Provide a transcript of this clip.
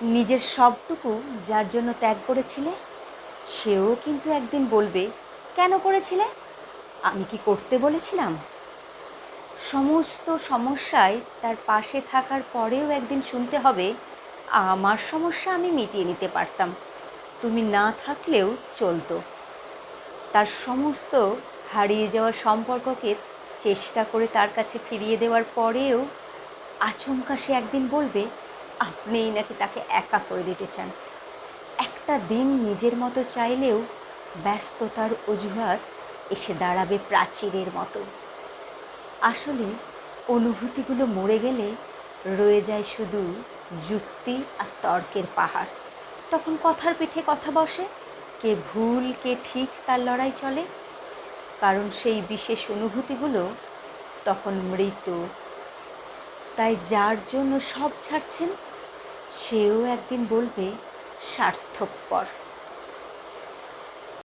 নিজের সবটুকু যার জন্য ত্যাগ করেছিলে? সেও কিন্তু একদিন বলবে, কেন করেছিলে? আমি কি করতে বলেছিলাম? সমস্ত সমস্যায় তার পাশে থাকার পরেও একদিন শুনতে হবে, আমার সমস্যা আমি মিটিয়ে নিতে পারতাম। তুমি না থাকলেও চলতো। তার সমস্ত হারিয়ে যাওয়া সম্পর্ককে চেষ্টা করে তার কাছে ফিরিয়ে দেওয়ার পরেও আচমকা সে একদিন বলবে আপনিই নাকি তাকে একা করে দিতে চান? একটা দিন নিজের মতো চাইলেও ব্যস্ততার অজুহাত এসে দাঁড়াবে প্রাচীরের মতো। আসলে অনুভূতিগুলো মরে গেলে রয়ে যায় শুধু যুক্তি আর তর্কের পাহাড়। তখন কথার পিঠে কথা বসে, কে ভুল, কে ঠিক তার লড়াই চলে। কারণ সেই বিশেষ অনুভূতিগুলো তখন মৃত তাই যার জন্য সব ছাড়ছেন সেও একদিন বলবে সার্থকপর।